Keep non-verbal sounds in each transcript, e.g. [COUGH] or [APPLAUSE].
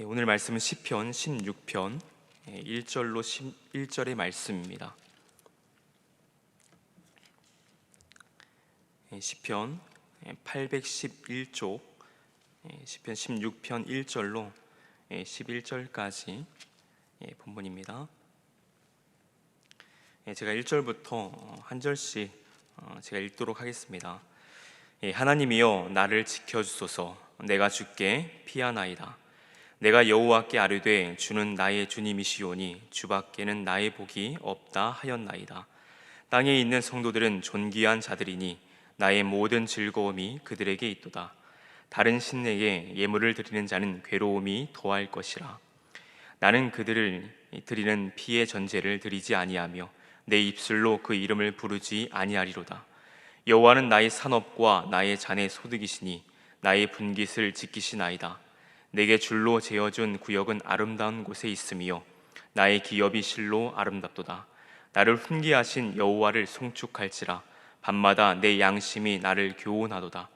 예, 오늘 말씀은 시편 16편 1절로 11절의 말씀입니다. 예, 시편 811쪽 예, 시편 16편 1절로 11절까지 본문입니다. 예, 제가 1절부터 한 절씩 어, 제가 읽도록 하겠습니다. 예, 하나님이여 나를 지켜 주소서 내가 주께 피하나이다. 내가 여호와께 아뢰되 주는 나의 주님이시오니 주밖에는 나의 복이 없다 하였나이다. 땅에 있는 성도들은 존귀한 자들이니 나의 모든 즐거움이 그들에게 있도다. 다른 신에게 예물을 드리는 자는 괴로움이 더할 것이라. 나는 그들을 드리는 피의 전제를 드리지 아니하며 내 입술로 그 이름을 부르지 아니하리로다. 여호와는 나의 산업과 나의 잔의 소득이시니 나의 분깃을 지키시나이다. 내게 줄로 재어준 구역은 아름다운 곳에 있으며 나의 기업이 실로 아름답도다. 나를 훈계하신 여호와를 송축할지라 밤마다 내 양심이 나를 교훈하도다.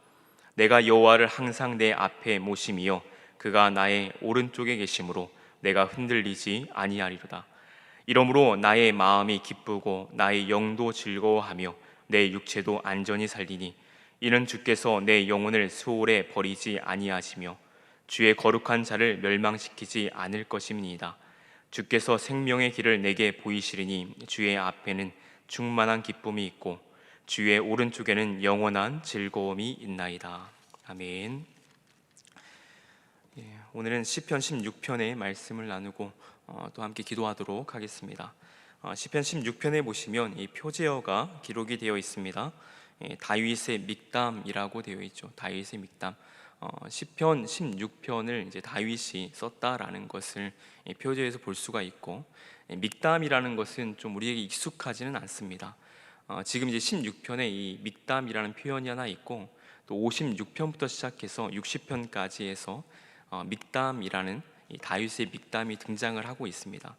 내가 여호와를 항상 내 앞에 모심이여 그가 나의 오른쪽에 계심으로 내가 흔들리지 아니하리로다. 이러므로 나의 마음이 기쁘고 나의 영도 즐거워하며 내 육체도 안전히 살리니 이는 주께서 내 영혼을 수월에 버리지 아니하시며 주의 거룩한 자를 멸망시키지 않을 것임이니이다. 주께서 생명의 길을 내게 보이시리니 주의 앞에는 충만한 기쁨이 있고 주의 오른쪽에는 영원한 즐거움이 있나이다. 아멘. 예, 오늘은 시편 16편의 말씀을 나누고 어, 또 함께 기도하도록 하겠습니다. 어, 시편 16편에 보시면 이 표제어가 기록이 되어 있습니다. 예, 다윗의 믹담이라고 되어 있죠. 다윗의 믹담. 어, 시편 16편을 이제 다윗이 썼다라는 것을 예, 표제에서 볼 수가 있고 예, 믹담이라는 것은 좀 우리에게 익숙하지는 않습니다. 어, 지금 이제 16편에 이 믹담이라는 표현이 하나 있고 또 56편부터 시작해서 60편까지 해서 어, 믹담이라는 이 다윗의 믹담이 등장을 하고 있습니다.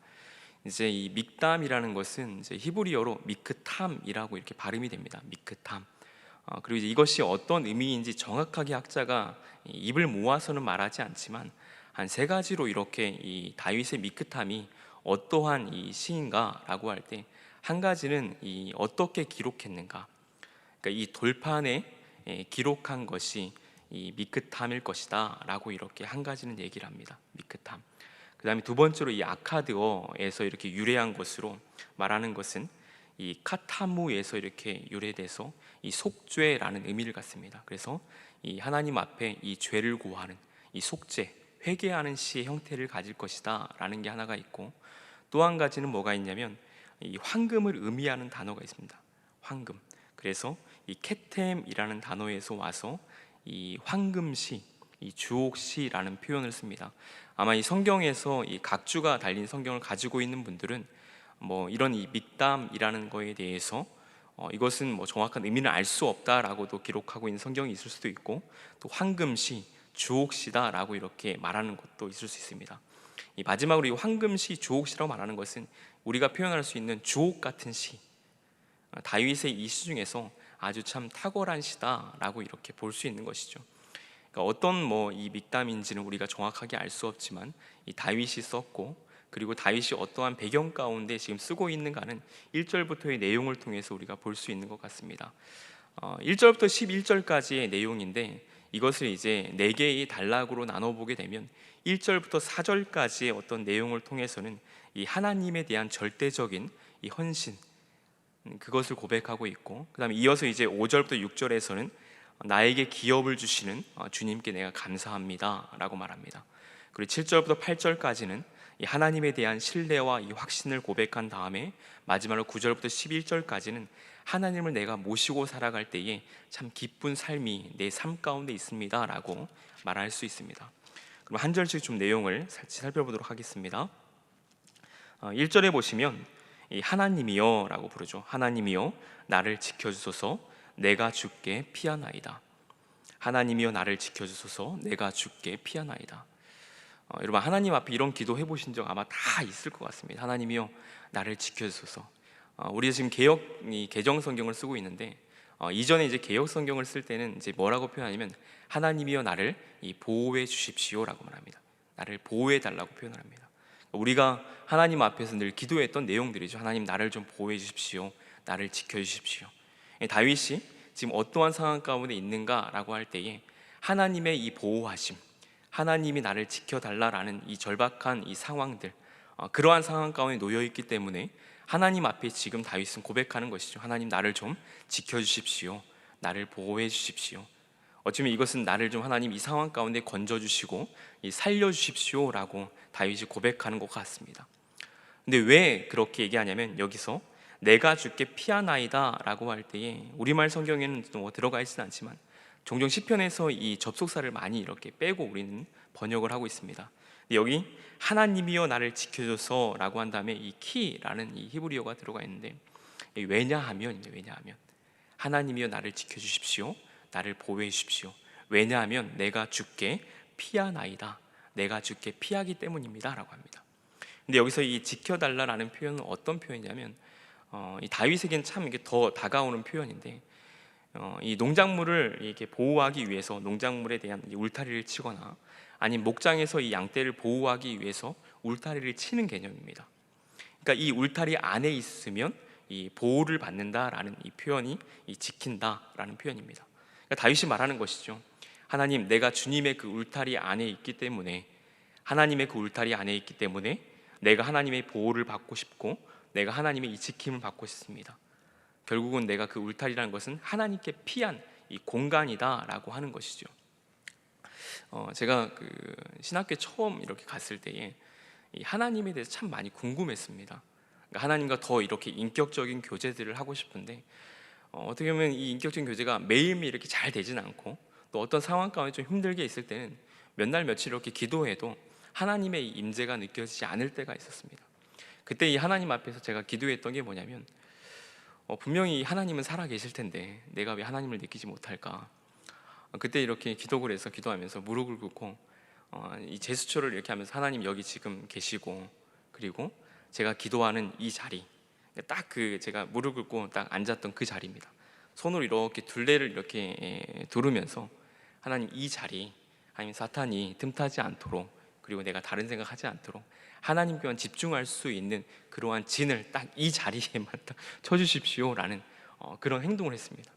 이제 이 믹담이라는 것은 이제 히브리어로 미크탐이라고 이렇게 발음이 됩니다. 미크탐. 어, 그리고 이제 이것이 어떤 의미인지 정확하게 학자가 입을 모아서는 말하지 않지만 한 세 가지로 이렇게 이 다윗의 미크탐이 어떠한 이 시인가라고 할 때 한 가지는 이 어떻게 기록했는가, 그러니까 이 돌판에 예, 기록한 것이 이 미크탐일 것이다라고 이렇게 한 가지는 얘기를 합니다. 미크탐. 그다음에 두 번째로 이 아카드어에서 이렇게 유래한 것으로 말하는 것은 이 카타무에서 이렇게 유래돼서 이 속죄라는 의미를 갖습니다. 그래서 이 하나님 앞에 이 죄를 고하는 이 속죄, 회개하는 시의 형태를 가질 것이다라는 게 하나가 있고 또 한 가지는 뭐가 있냐면 이 황금을 의미하는 단어가 있습니다. 황금. 그래서 이 케템이라는 단어에서 와서 이 황금시, 이 주옥시라는 표현을 씁니다. 아마 이 성경에서 이 각주가 달린 성경을 가지고 있는 분들은 뭐 이런 이 믹담이라는 거에 대해서 어, 이것은 뭐 정확한 의미는 알수 없다라고도 기록하고 있는 성경이 있을 수도 있고 또 황금시, 주옥시다라고 이렇게 말하는 것도 있을 수 있습니다. 이 마지막으로 이 황금시, 주옥시라고 말하는 것은 우리가 표현할 수 있는 주옥 같은 시, 어, 다윗의 이 시 중에서 아주 참 탁월한 시다라고 이렇게 볼 수 있는 것이죠. 그러니까 어떤 뭐 이 믹담인지는 우리가 정확하게 알 수 없지만 이 다윗이 썼고 그리고 다윗이 어떠한 배경 가운데 지금 쓰고 있는가는 1절부터의 내용을 통해서 우리가 볼 수 있는 것 같습니다. 어, 1절부터 11절까지의 내용인데 이것을 이제 네 개의 단락으로 나눠 보게 되면 1절부터 4절까지의 어떤 내용을 통해서는 이 하나님에 대한 절대적인 이 헌신 음, 그것을 고백하고 있고 그다음에 이어서 이제 5절부터 6절에서는 나에게 기업을 주시는 어, 주님께 내가 감사합니다라고 말합니다. 그리고 7절부터 8절까지는 이 하나님에 대한 신뢰와 이 확신을 고백한 다음에 마지막으로 9절부터 11절까지는 하나님을 내가 모시고 살아갈 때에 참 기쁜 삶이 내 삶 가운데 있습니다라고 말할 수 있습니다. 그럼 한 절씩 좀 내용을 살펴보도록 하겠습니다. 1절에 어, 보시면 하나님이여라고 부르죠. 하나님이여 나를 지켜 주소서 내가 죽게 피하나이다. 하나님이여 나를 지켜 주소서 내가 죽게 피하나이다. 어, 여러분 하나님 앞에 이런 기도 해보신 적 아마 다 있을 것 같습니다. 하나님이요 나를 지켜주소서. 어, 우리가 지금 개혁 이 개정 성경을 쓰고 있는데 어, 이전에 이제 개혁 성경을 쓸 때는 이제 뭐라고 표현하냐면 하나님이여 나를 이 보호해 주십시오라고 말합니다. 나를 보호해 달라고 표현을 합니다. 우리가 하나님 앞에서 늘 기도했던 내용들이죠. 하나님 나를 좀 보호해 주십시오. 나를 지켜 주십시오. 예, 다윗이 지금 어떠한 상황 가운데 있는가라고 할 때에 하나님의 이 보호하심, 하나님이 나를 지켜 달라라는 이 절박한 이 상황들, 어, 그러한 상황 가운데 놓여 있기 때문에 하나님 앞에 지금 다윗은 고백하는 것이죠. 하나님 나를 좀 지켜 주십시오. 나를 보호해 주십시오. 어쩌면 이것은 나를 좀 하나님 이 상황 가운데 건져 주시고 살려 주십시오라고 다윗이 고백하는 것 같습니다. 근데 왜 그렇게 얘기하냐면 여기서 내가 주께 피하나이다라고 할 때에 우리말 성경에는 뭐 들어가 있지는 않지만 종종 시편에서 이 접속사를 많이 이렇게 빼고 우리는 번역을 하고 있습니다. 여기 하나님이여 나를 지켜줘서라고 한 다음에 이 키라는 이 히브리어가 들어가 있는데 왜냐하면 왜냐하면 하나님이여 나를 지켜주십시오. 나를 보호해 주십시오. 왜냐하면 내가 주께 피하나이다. 내가 주께 피하기 때문입니다라고 합니다. 근데 여기서 이 지켜달라라는 표현은 어떤 표현이냐면 어, 이 다윗에겐 참 이게 더 다가오는 표현인데 어, 이 농작물을 이렇게 보호하기 위해서 농작물에 대한 이 울타리를 치거나 아니면 목장에서 이 양떼를 보호하기 위해서 울타리를 치는 개념입니다. 그러니까 이 울타리 안에 있으면 이 보호를 받는다라는 이 표현이 이 지킨다라는 표현입니다. 그러니까 다윗이 말하는 것이죠. 하나님, 내가 주님의 그 울타리 안에 있기 때문에 하나님의 그 울타리 안에 있기 때문에 내가 하나님의 보호를 받고 싶고 내가 하나님의 이 지킴을 받고 싶습니다. 결국은 내가 그 울타리라는 것은 하나님께 피한 이 공간이다라고 하는 것이죠. 어, 제가 그 신학교 처음 이렇게 갔을 때에 이 하나님에 대해서 참 많이 궁금했습니다. 그러니까 하나님과 더 이렇게 인격적인 교제들을 하고 싶은데 어, 어떻게 보면 이 인격적인 교제가 매일매일 이렇게 잘 되지는 않고 또 어떤 상황 가운데 좀 힘들게 있을 때는 몇 날 며칠 이렇게 기도해도 하나님의 이 임재가 느껴지지 않을 때가 있었습니다. 그때 이 하나님 앞에서 제가 기도했던 게 뭐냐면 어, 분명히 하나님은 살아 계실 텐데 내가 왜 하나님을 느끼지 못할까? 어, 그때 이렇게 기도를 해서 기도하면서 무릎을 꿇고 어, 이 제스처를 이렇게 하면서 하나님 여기 지금 계시고 그리고 제가 기도하는 이 자리 딱 그 제가 무릎 꿇고 딱 앉았던 그 자리입니다. 손으로 이렇게 둘레를 이렇게 예, 두르면서 하나님 이 자리 하나님 사탄이 틈타지 않도록 그리고 내가 다른 생각하지 않도록 하나님께만 집중할 수 있는 그러한 진을 딱 이 자리에만 딱 쳐주십시오라는 어, 그런 행동을 했습니다.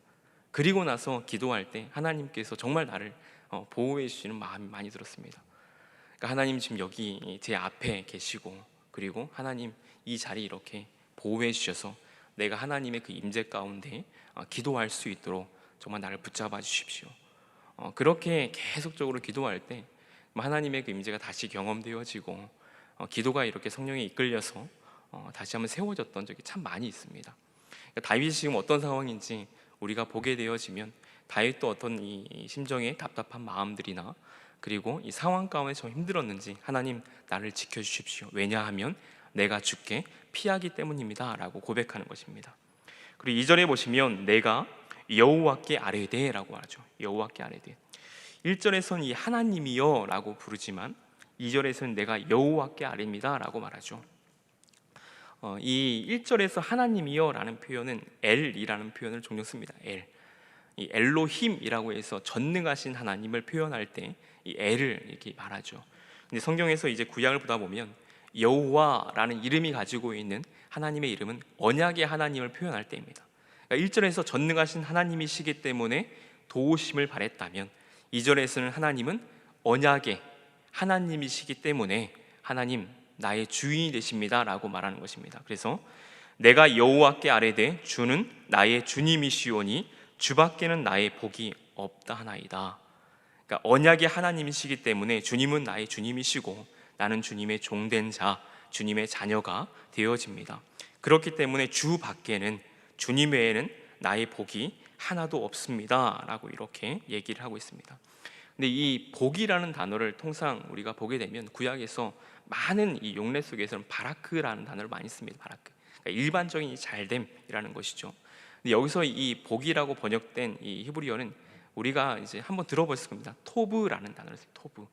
그리고 나서 기도할 때 하나님께서 정말 나를 어, 보호해 주시는 마음이 많이 들었습니다. 그러니까 하나님 지금 여기 제 앞에 계시고 그리고 하나님 이 자리 이렇게 보호해 주셔서 내가 하나님의 그 임재 가운데 어, 기도할 수 있도록 정말 나를 붙잡아 주십시오. 어, 그렇게 계속적으로 기도할 때 하나님의 그 임재가 다시 경험되어지고 어, 기도가 이렇게 성령에 이끌려서 어, 다시 한번 세워졌던 적이 참 많이 있습니다. 그러니까 다윗이 지금 어떤 상황인지 우리가 보게 되어지면 다윗도 어떤 이 심정의 답답한 마음들이나 그리고 이 상황 가운데 좀 힘들었는지 하나님 나를 지켜 주십시오. 왜냐하면 내가 죽게 피하기 때문입니다라고 고백하는 것입니다. 그리고 2절에 보시면 내가 여호와께 아뢰되라고 하죠. 여호와께 아뢰되. 1절에서는 이 하나님이여라고 부르지만 2절에서는 내가 여호와께 아뢰입니다라고 말하죠. 어, 이 1절에서 하나님이여라는 표현은 엘이라는 표현을 종종 씁니다. 엘. 이 엘로힘이라고 해서 전능하신 하나님을 표현할 때 이 엘을 이렇게 말하죠. 근데 성경에서 이제 구약을 보다 보면 여호와라는 이름이 가지고 있는 하나님의 이름은 언약의 하나님을 표현할 때입니다. 그러니까 1절에서 전능하신 하나님이시기 때문에 도우심을 바랬다면 2절에서는 하나님은 언약의 하나님이시기 때문에 하나님 나의 주인이 되십니다라고 말하는 것입니다. 그래서 내가 여호와께 아뢰되 주는 나의 주님이시오니 주밖에는 나의 복이 없다 하나이다. 그러니까 언약의 하나님이시기 때문에 주님은 나의 주님이시고 나는 주님의 종된 자, 주님의 자녀가 되어집니다. 그렇기 때문에 주 밖에는 주님 외에는 나의 복이 하나도 없습니다라고 이렇게 얘기를 하고 있습니다. 근데 이 복이라는 단어를 통상 우리가 보게 되면 구약에서 많은 이 용례 속에서는 바라크라는 단어를 많이 씁니다. 바라크. 그러니까 일반적인 잘됨이라는 것이죠. 근데 여기서 이 복이라고 번역된 이 히브리어는 우리가 이제 한번 들어보셨을 겁니다. 토브라는 단어를 써요. 토브.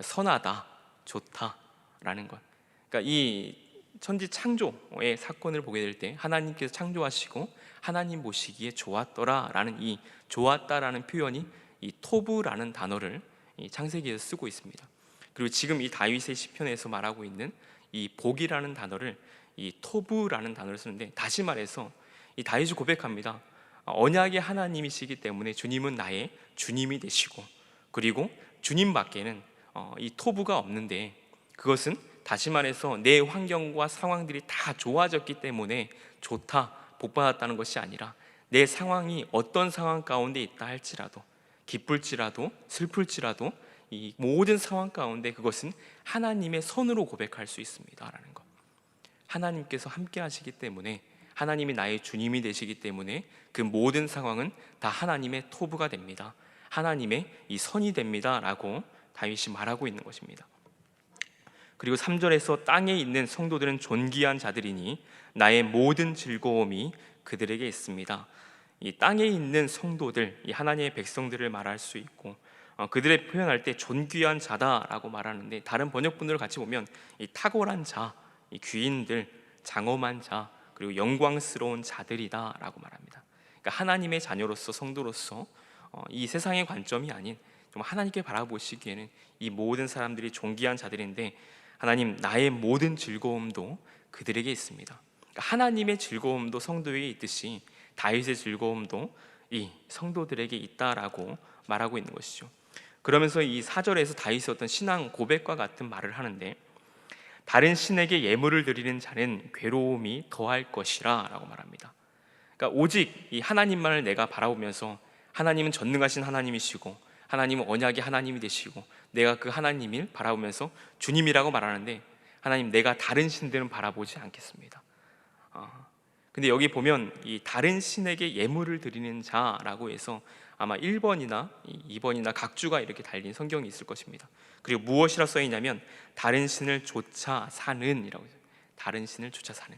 선하다, 좋다라는 것. 그러니까 이 천지 창조의 사건을 보게 될 때 하나님께서 창조하시고 하나님 보시기에 좋았더라라는 이 좋았다라는 표현이 이 토브라는 단어를 이 창세기에서 쓰고 있습니다. 그리고 지금 이 다윗의 시편에서 말하고 있는 이 복이라는 단어를 이 토부라는 단어를 쓰는데 다시 말해서 이 다윗이 고백합니다. 언약의 하나님이시기 때문에 주님은 나의 주님이 되시고 그리고 주님밖에는 어, 이 토부가 없는데 그것은 다시 말해서 내 환경과 상황들이 다 좋아졌기 때문에 좋다 복받았다는 것이 아니라 내 상황이 어떤 상황 가운데 있다 할지라도 기쁠지라도 슬플지라도 이 모든 상황 가운데 그것은 하나님의 선으로 고백할 수 있습니다라는 것. 하나님께서 함께 하시기 때문에 하나님이 나의 주님이 되시기 때문에 그 모든 상황은 다 하나님의 토부가 됩니다. 하나님의 이 선이 됩니다라고 다윗이 말하고 있는 것입니다. 그리고 3절에서 땅에 있는 성도들은 존귀한 자들이니 나의 모든 즐거움이 그들에게 있습니다. 이 땅에 있는 성도들, 이 하나님의 백성들을 말할 수 있고 어, 그들의 표현할 때 존귀한 자다라고 말하는데 다른 번역본들을 같이 보면 이 탁월한 자, 이 귀인들, 장엄한 자, 그리고 영광스러운 자들이다라고 말합니다. 그러니까 하나님의 자녀로서 성도로서 어, 이 세상의 관점이 아닌 좀 하나님께 바라보시기에는 이 모든 사람들이 존귀한 자들인데 하나님 나의 모든 즐거움도 그들에게 있습니다. 그러니까 하나님의 즐거움도 성도에게 있듯이 다윗의 즐거움도 이 성도들에게 있다라고 말하고 있는 것이죠. 그러면서 이 사절에서 다윗의 어떤 신앙 고백과 같은 말을 하는데 다른 신에게 예물을 드리는 자는 괴로움이 더할 것이라라고 말합니다. 그러니까 오직 이 하나님만을 내가 바라보면서 하나님은 전능하신 하나님이시고 하나님은 언약의 하나님이 되시고 내가 그 하나님을 바라보면서 주님이라고 말하는데 하나님 내가 다른 신들은 바라보지 않겠습니다. 아, 근데 여기 보면 이 다른 신에게 예물을 드리는 자라고 해서 아마 1번이나 2번이나 각주가 이렇게 달린 성경이 있을 것입니다. 그리고 무엇이라 써 있냐면 다른 신을 쫓아 사는이라고 해요. 다른 신을 쫓아 사는.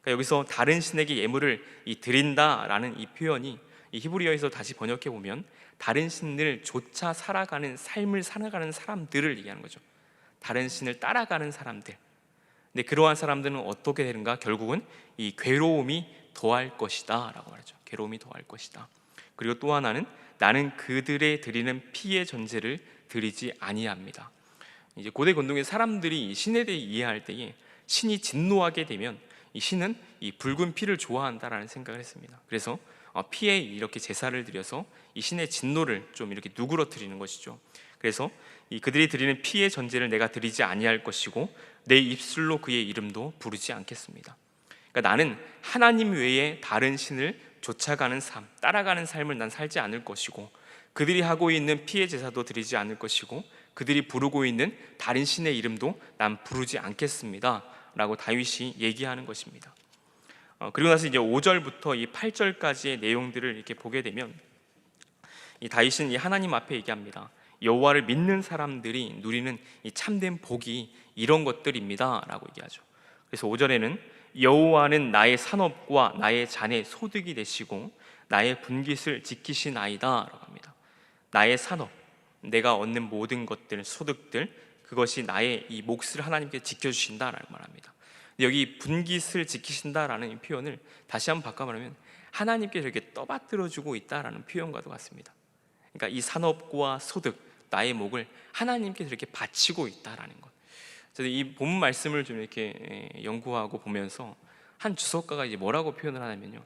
그러니까 여기서 다른 신에게 예물을 이 드린다라는 이 표현이 이 히브리어에서 다시 번역해 보면 다른 신을 쫓아 살아가는 삶을 살아가는 사람들을 얘기하는 거죠. 다른 신을 따라가는 사람들. 근데 그러한 사람들은 어떻게 되는가? 결국은 이 괴로움이 더할 것이다라고 말하죠. 괴로움이 더할 것이다. 그리고 또 하나는 나는 그들의 드리는 피의 전제를 드리지 아니합니다. 이제 고대 건동의 사람들이 신에 대해 이해할 때에 신이 진노하게 되면 이 신은 이 붉은 피를 좋아한다라는 생각을 했습니다. 그래서 어, 피에 이렇게 제사를 드려서 이 신의 진노를 좀 이렇게 누그러뜨리는 것이죠. 그래서 이 그들이 드리는 피의 전제를 내가 드리지 아니할 것이고 내 입술로 그의 이름도 부르지 않겠습니다. 그러니까 나는 하나님 외에 다른 신을 쫓아가는 삶, 따라가는 삶을 난 살지 않을 것이고 그들이 하고 있는 피의 제사도 드리지 않을 것이고 그들이 부르고 있는 다른 신의 이름도 난 부르지 않겠습니다. 라고 다윗이 얘기하는 것입니다. 어, 그리고 나서 이제 5절부터 이 8절까지의 내용들을 이렇게 보게 되면 이 다윗은 이 하나님 앞에 얘기합니다. 여호와를 믿는 사람들이 누리는 이 참된 복이 이런 것들입니다라고 얘기하죠. 그래서 5절에는 여호와는 나의 산업과 나의 잔의 소득이 되시고 나의 분깃을 지키시나이다라고 합니다. 나의 산업, 내가 얻는 모든 것들, 소득들 그것이 나의 이 몫을 하나님께 지켜주신다라는 말합니다. 여기 분깃을 지키신다라는 표현을 다시 한번 바꿔 말하면 하나님께 이렇게 떠받들어주고 있다라는 표현과도 같습니다. 그러니까 이 산업과 소득, 나의 목을 하나님께 이렇게 바치고 있다라는 것. 저도 이본 말씀을 좀 이렇게 연구하고 보면서 한 주석가가 이제 뭐라고 표현을 하냐면요.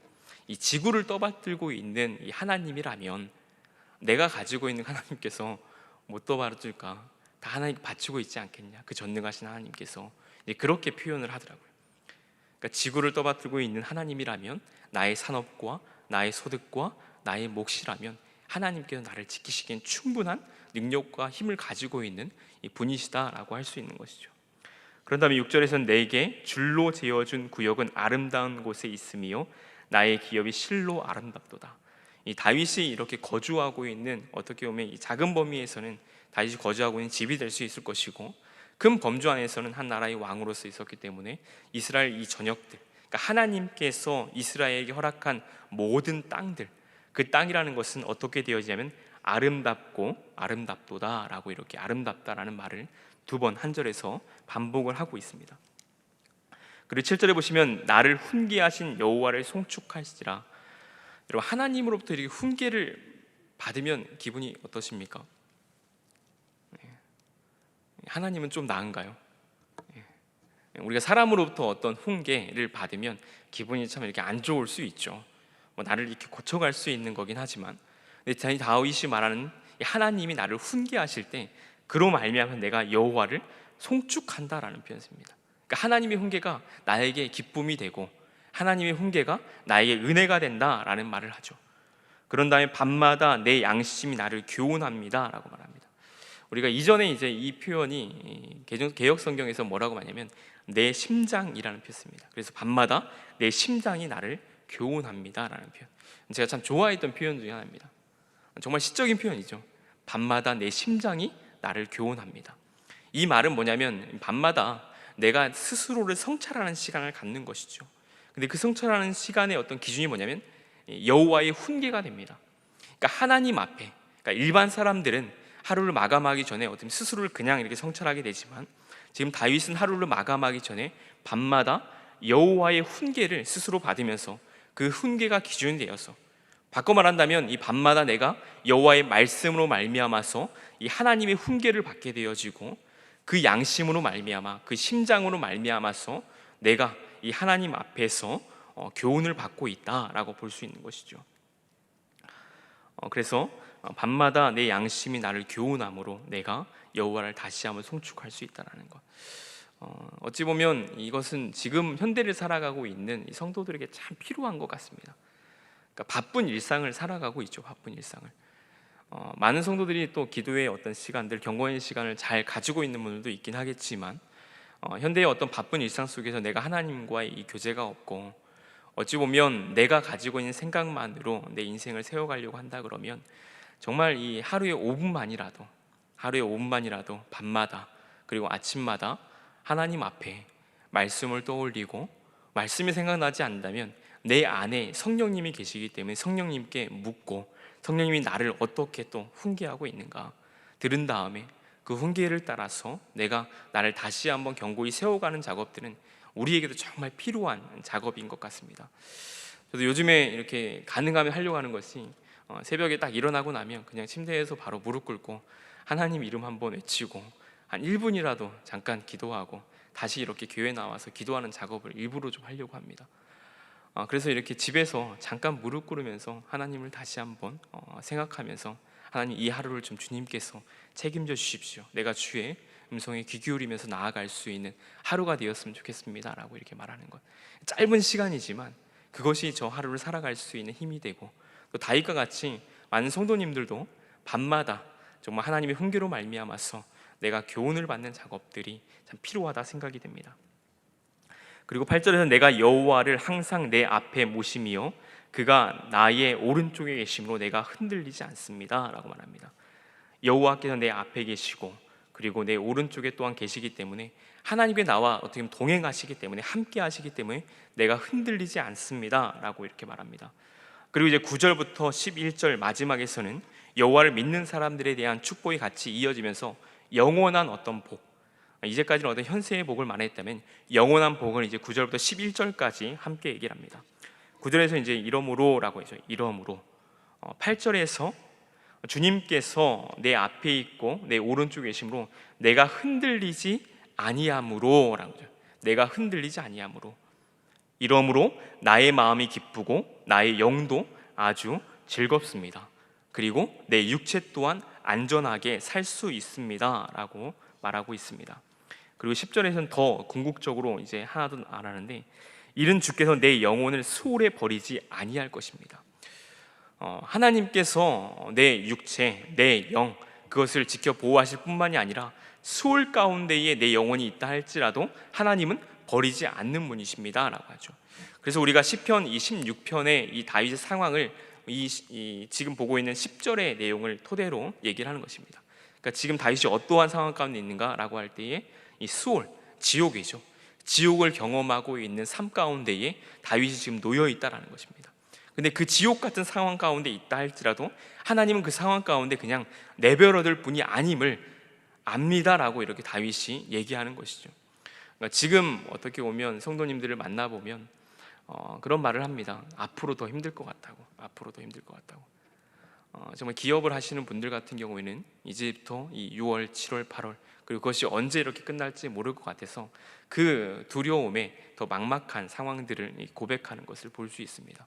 이 지구를 떠받들고 있는 이 하나님이라면 내가 가지고 있는 [LAUGHS] 하나님께서 못 떠받들까? 다 하나님 바치고 있지 않겠냐? 그 전능하신 하나님께서 그렇게 표현을 하더라고요. 그러니까 지구를 떠받들고 있는 하나님이라면 나의 산업과 나의 소득과 나의 몫이라면 하나님께서 나를 지키시기엔 충분한 능력과 힘을 가지고 있는 분이시다라고 할 수 있는 것이죠. 그런 다음에 6절에서는 내게 줄로 재어준 구역은 아름다운 곳에 있으며 나의 기업이 실로 아름답도다. 이 다윗이 이렇게 거주하고 있는 어떻게 보면 이 작은 범위에서는 다윗이 거주하고 있는 집이 될 수 있을 것이고 큰 범주 안에서는 한 나라의 왕으로서 있었기 때문에 이스라엘 이 전역들, 그러니까 하나님께서 이스라엘에게 허락한 모든 땅들, 그 땅이라는 것은 어떻게 되어지냐면 아름답고 아름답도다라고 이렇게 아름답다라는 말을 두 번 한 절에서 반복을 하고 있습니다. 그리고 7절에 보시면 나를 훈계하신 여호와를 송축하시라. 여러분 하나님으로부터 이렇게 훈계를 받으면 기분이 어떠십니까? 네. 하나님은 좀 나은가요? 예. 우리가 사람으로부터 어떤 훈계를 받으면 기분이 참 이렇게 안 좋을 수 있죠. 뭐 나를 이렇게 고쳐갈 수 있는 거긴 하지만, 근데 다윗이 말하는 이 하나님이 나를 훈계하실 때 그로 말미암아 내가 여호와를 송축한다라는 표현을 씁니다. 그러니까 하나님의 훈계가 나에게 기쁨이 되고 하나님의 훈계가 나에게 은혜가 된다라는 말을 하죠. 그런 다음에 밤마다 내 양심이 나를 교훈합니다라고 말합니다. 우리가 이전에 이제 이 표현이 개혁 성경에서 뭐라고 말하냐면 내 심장이라는 표현입니다. 그래서 밤마다 내 심장이 나를 교훈합니다라는 표현. 제가 참 좋아했던 표현 중에 하나입니다. 정말 시적인 표현이죠. 밤마다 내 심장이 나를 교훈합니다. 이 말은 뭐냐면 밤마다 내가 스스로를 성찰하는 시간을 갖는 것이죠. 근데 그 성찰하는 시간의 어떤 기준이 뭐냐면 여호와의 훈계가 됩니다. 그러니까 하나님 앞에 그러니까 일반 사람들은 하루를 마감하기 전에 어떤 스스로를 그냥 이렇게 성찰하게 되지만 지금 다윗은 하루를 마감하기 전에 밤마다 여호와의 훈계를 스스로 받으면서 그 훈계가 기준이 되어서 바꿔 말한다면 이 밤마다 내가 여호와의 말씀으로 말미암아서 이 하나님의 훈계를 받게 되어지고 그 양심으로 말미암아 그 심장으로 말미암아서 내가 이 하나님 앞에서 어, 교훈을 받고 있다라고 볼 수 있는 것이죠. 어, 그래서 어, 밤마다 내 양심이 나를 교훈함으로 내가 여호와를 다시 한번 송축할 수 있다라는 것. 어, 어찌 보면 이것은 지금 현대를 살아가고 있는 성도들에게 참 필요한 것 같습니다. 그러니까 바쁜 일상을 살아가고 있죠. 바쁜 일상을. 어, 많은 성도들이 또 기도의 어떤 시간들, 경건의 시간을 잘 가지고 있는 분들도 있긴 하겠지만 어, 현대의 어떤 바쁜 일상 속에서 내가 하나님과의 이 교제가 없고 어찌 보면 내가 가지고 있는 생각만으로 내 인생을 세워가려고 한다 그러면 정말 이 하루에 5분만이라도 하루에 5분만이라도 밤마다 그리고 아침마다 하나님 앞에 말씀을 떠올리고 말씀이 생각나지 않는다면 내 안에 성령님이 계시기 때문에 성령님께 묻고 성령님이 나를 어떻게 또 훈계하고 있는가 들은 다음에 그 훈계를 따라서 내가 나를 다시 한번 견고히 세워가는 작업들은 우리에게도 정말 필요한 작업인 것 같습니다. 저도 요즘에 이렇게 가능하면 하려고 하는 것이 어, 새벽에 딱 일어나고 나면 그냥 침대에서 바로 무릎 꿇고 하나님 이름 한번 외치고 한 1분이라도 잠깐 기도하고 다시 이렇게 교회 나와서 기도하는 작업을 일부러 좀 하려고 합니다. 어, 그래서 이렇게 집에서 잠깐 무릎 꿇으면서 하나님을 다시 한번 어, 생각하면서 하나님 이 하루를 좀 주님께서 책임져 주십시오. 내가 주의 음성에 귀 기울이면서 나아갈 수 있는 하루가 되었으면 좋겠습니다라고 이렇게 말하는 것. 짧은 시간이지만 그것이 저 하루를 살아갈 수 있는 힘이 되고 또 다윗과 같이 많은 성도님들도 밤마다 정말 하나님의 훈계로 말미암아서 내가 교훈을 받는 작업들이 참 필요하다 생각이 됩니다. 그리고 8절에서 내가 여호와를 항상 내 앞에 모심이요 그가 나의 오른쪽에 계심으로 내가 흔들리지 않습니다라고 말합니다. 여호와께서 내 앞에 계시고 그리고 내 오른쪽에 또한 계시기 때문에 하나님께 나와 어떻게 보면 동행하시기 때문에 함께 하시기 때문에 내가 흔들리지 않습니다라고 이렇게 말합니다. 그리고 이제 9절부터 11절 마지막에서는 여호와를 믿는 사람들에 대한 축복이 같이 이어지면서 영원한 어떤 복 이제까지는 어떤 현세의 복을 말했다면 영원한 복은 이제 9절부터 11절까지 함께 얘기를 합니다. 9절에서 이제 이러므로라고 해서 이러므로 8절에서 주님께서 내 앞에 있고 내 오른쪽에 계심으로 내가 흔들리지 아니함으로라고 죠 내가 흔들리지 아니함으로 이러므로 나의 마음이 기쁘고 나의 영도 아주 즐겁습니다. 그리고 내 육체 또한 안전하게 살 수 있습니다라고 말하고 있습니다. 그리고 10절에서는 더 궁극적으로 이제 하나 더 말하는데 이른 주께서 내 영혼을 소홀에 버리지 아니할 것입니다. 어, 하나님께서 내 육체, 내 영, 그것을 지켜 보호하실 뿐만이 아니라 수월 가운데에 내 영혼이 있다 할지라도 하나님은 버리지 않는 분이십니다라고 하죠. 그래서 우리가 시편 이 16편의 이 다윗의 상황을 이, 이 지금 보고 있는 10절의 내용을 토대로 얘기를 하는 것입니다. 그러니까 지금 다윗이 어떠한 상황 가운데 있는가라고 할 때에 이 수월 지옥이죠. 지옥을 경험하고 있는 삶 가운데에 다윗이 지금 놓여 있다라는 것입니다. 근데 그 지옥 같은 상황 가운데 있다 할지라도 하나님은 그 상황 가운데 그냥 내버려 둘 뿐이 아님을 압니다라고 이렇게 다윗이 얘기하는 것이죠. 그러니까 지금 어떻게 보면 성도님들을 만나 보면 어, 그런 말을 합니다. 앞으로 더 힘들 것 같다고. 앞으로 더 힘들 것 같다고. 어, 정말 기업을 하시는 분들 같은 경우에는 이제부터 이 6월, 7월, 8월 그리고 그것이 언제 이렇게 끝날지 모를 것 같아서 그 두려움에 더 막막한 상황들을 이 고백하는 것을 볼 수 있습니다.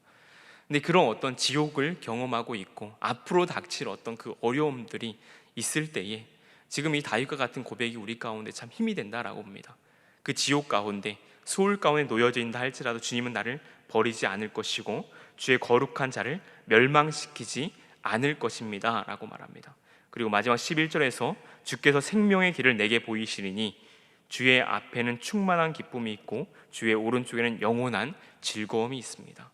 근데 그런 어떤 지옥을 경험하고 있고 앞으로 닥칠 어떤 그 어려움들이 있을 때에 지금 이 다윗과 같은 고백이 우리 가운데 참 힘이 된다라고 봅니다. 그 지옥 가운데 소울 가운데 놓여져 있다 할지라도 주님은 나를 버리지 않을 것이고 주의 거룩한 자를 멸망시키지 않을 것입니다라고 말합니다. 그리고 마지막 11절에서 주께서 생명의 길을 내게 보이시리니 주의 앞에는 충만한 기쁨이 있고 주의 오른쪽에는 영원한 즐거움이 있습니다.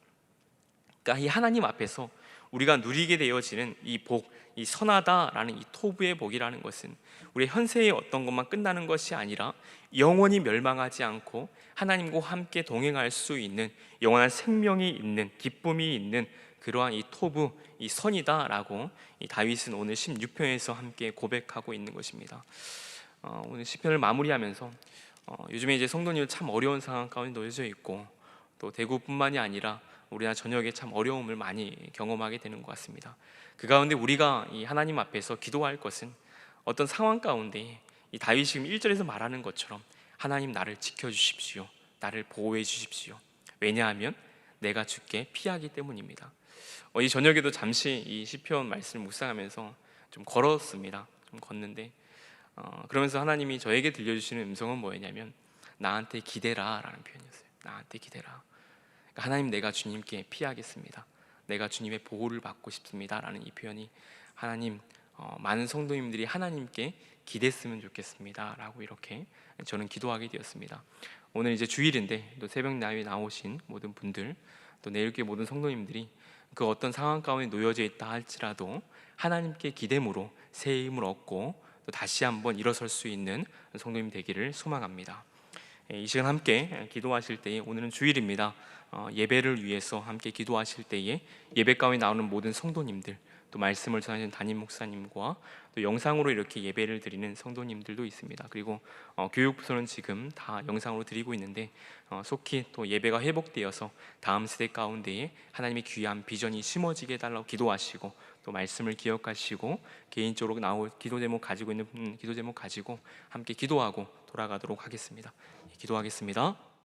그러니까 이 하나님 앞에서 우리가 누리게 되어지는 이 복, 이 선하다라는 이 토부의 복이라는 것은 우리 현세의 어떤 것만 끝나는 것이 아니라 영원히 멸망하지 않고 하나님과 함께 동행할 수 있는 영원한 생명이 있는 기쁨이 있는 그러한 이 토부, 이 선이다라고 이 다윗은 오늘 16편에서 함께 고백하고 있는 것입니다. 어, 오늘 시편을 마무리하면서 어, 요즘에 이제 성도님들 참 어려운 상황 가운데 놓여져 있고 또 대구뿐만이 아니라 우리나라 전역에 참 어려움을 많이 경험하게 되는 것 같습니다. 그 가운데 우리가 이 하나님 앞에서 기도할 것은 어떤 상황 가운데 이 다윗이 지금 1절에서 말하는 것처럼 하나님 나를 지켜 주십시오. 나를 보호해 주십시오. 왜냐하면 내가 주께 피하기 때문입니다. 어, 이 저녁에도 잠시 이 시편 말씀을 묵상하면서 좀 걸었습니다. 좀 걷는데 어, 그러면서 하나님이 저에게 들려주시는 음성은 뭐였냐면 나한테 기대라라는 표현이었어요. 나한테 기대라. 그러니까 하나님 내가 주님께 피하겠습니다. 내가 주님의 보호를 받고 싶습니다라는 이 표현이 하나님 어, 많은 성도님들이 하나님께 기댔으면 좋겠습니다라고 이렇게 저는 기도하게 되었습니다. 오늘 이제 주일인데 또 새벽 나에 나오신 모든 분들 또 내일교회 모든 성도님들이 그 어떤 상황 가운데 놓여져 있다 할지라도 하나님께 기대므로 새 힘을 얻고 또 다시 한번 일어설 수 있는 성도님 되기를 소망합니다. 예, 이 시간 함께 기도하실 때에 오늘은 주일입니다. 어, 예배를 위해서 함께 기도하실 때에 예배 가운데 나오는 모든 성도님들 또 말씀을 전하시는 담임 목사님과 또 영상으로 이렇게 예배를 드리는 성도님들도 있습니다. 그리고 어, 교육부서는 지금 다 영상으로 드리고 있는데 어, 속히 또 예배가 회복되어서 다음 세대 가운데에 하나님의 귀한 비전이 심어지게 해달라고 기도하시고 또 말씀을 기억하시고 개인적으로 나올 기도 제목 가지고 있는 음, 기도 제목 가지고 함께 기도하고 돌아가도록 하겠습니다. 기도하겠습니다.